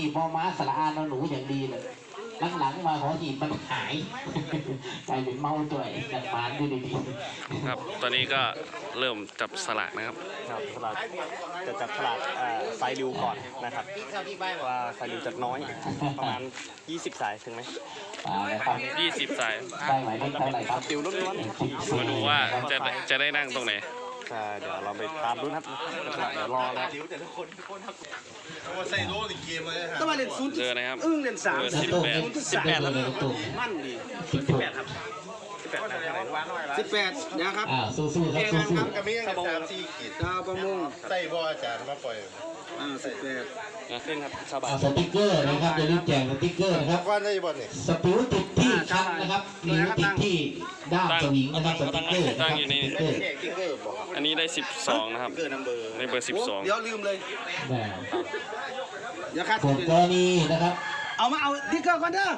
หีบมอม้าสระอานนหนูอย่างดีเลยหลังๆมาขอหีบมันหายกลายเป็นเมาตัวเองจากบ้านดูดีครับ ตอนนี้ก็เริ่มจับสลากนะครับครับสลากจะจับสลากเอ่อไซริวก่อนนะครับว่าไซริวจะน้อยประมาณ 20 สายถึงไหมๆมาเลยครับ20สายได้หมายเลขเท่าไหร่ครับติวล้วนมาดูว่าจะได้จะได้นั่งตรงไหน ๆใช่เดี๋ยวเราไปตามดูนะครับเดี๋ยวรอแล้วใส่โล่ในเกมเลยฮะต้องมาเล่นศูนย์เจอนะครับอึ้งเล่นสามเบอร์แล้วสิบตุ้แปดสิบ แปดแล้วตุ้มั่นดีสิบหกสิบแปดนะครับอ่าสู้ๆครับสู้กระมีกันสามสี่ขีดดาวประมงใส่บออาจารย์มาปล่อยอ่าสิบแปดนะขึ้นครับชาวๆบ้านเอาสติกเกอร์นะครับอย่าลืมแจกสติกเกอร์นะครับ ว่าได้บอลนี่สปิวติดที่คันนะครับนิ้วติดที่ด้ามสวิงนะครับสติกเกอร์นะคตั้รับงอยู่สนี่ติกเกอร์ติ๊กเกอร์บอกอันนี้ได้12นะครับเกิดนัมเบอร์ในเบอร์เดี๋ยวลืมเลยแหม่อย่าคาดส่วนกรณีนะครับเอามาเอาดิเกอร์ก่อนเด้อ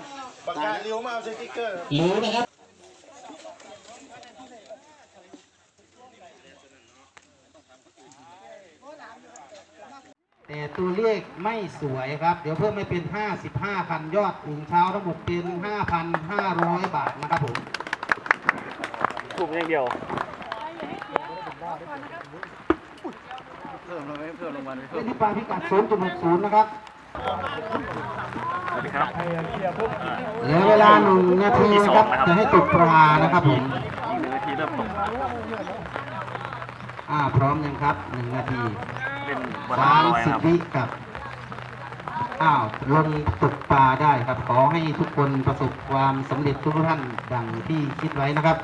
ปากกาเลี้ยวมาเอาสติ๊กเกอร์ รู้นะครับ แต่ตัวเลขไม่สวยครับ เดี๋ยวเพิ่มไม่เป็น 55คันยอดถึงเช้าทั้งหมดเป็น 5,500 บาทนะครับผมถูกอย่างเดียวเพิ่มลงไปเพิ่มลงมาเล่นที่ปลายพิกัด0.60นะครับสวัสดีครับเหลือเวลาหนึ่งนาทีนะครับจะให้ตกปลานะครับผมอีกหนึ่งนาทีเริ่มตกอ่าพร้อมยังครับหนึ่งนาที เป็นวันสามร้อยสิบครับวิกับอ้าวลงตกปลาได้ครับ ขอให้ทุกคนประสบความสำเร็จทุกท่านดังที่คิดไว้นะครับ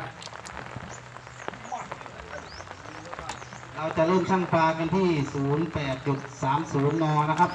เราจะเริ่มช่างปลากันที่ 08.30 น นะครับ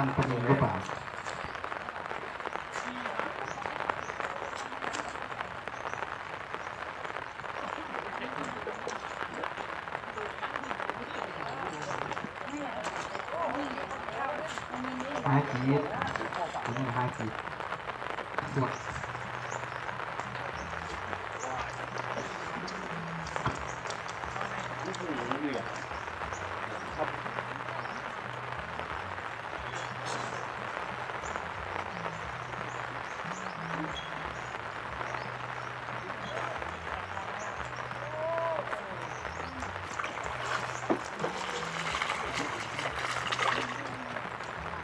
ทำคนเองหรือเปล่าหาจีดผมนี่หาจีดสวดสดแห้งมี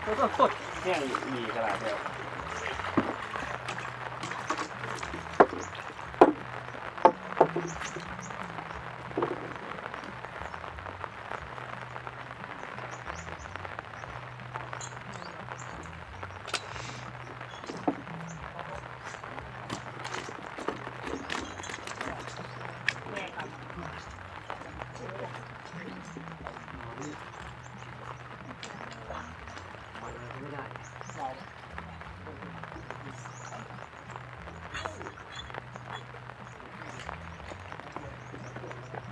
กระดาษแล้ว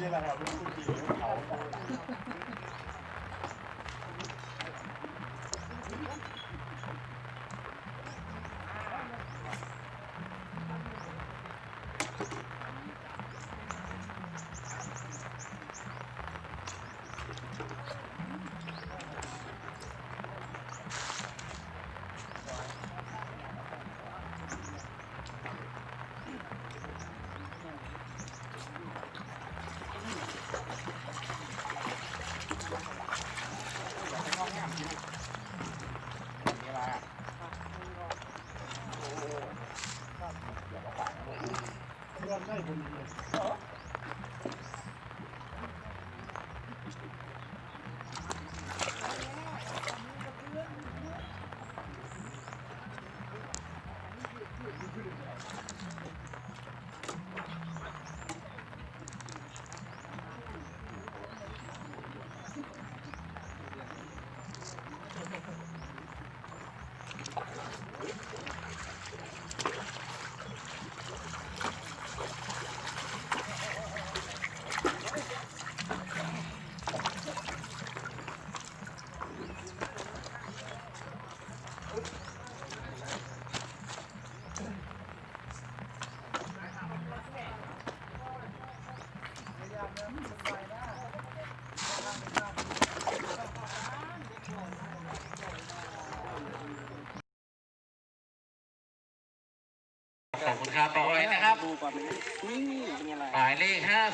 接下来我们ละครั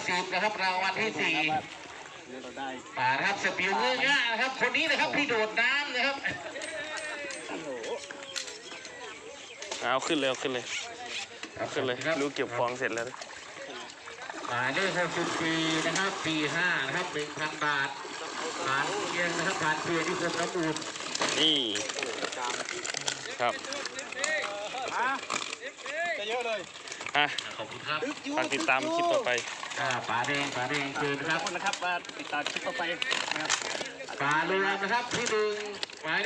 สิบนะครับรางวัลที่สี่เราได้ป่ารับสปิวเงื้อๆนะครับ คนนี้นะครับที่โดดน้ำนะครับเอาขึ้นเลยเอาขึ้นเลยเอาขึ้นเลยรู้เก็บฟองเสร็จแล้วหมายเลขหกสิบสี่นะครับปีห้านะครับหนึ่งพันบาทผ่านเพียงนะครับผ่านเพียงที่คนน้ำอุ่นนี่ครับจะเยอะเลย อะขอบคุณครับฝากติดตามคลิปต่อไปอ่าป่าแดงป่าแดงเชิญนะคขรัอบบคุณนะครับมาติดตามคลิปต่อไปนะครับป่าเรืองนะครับที่หนึ่งหมาย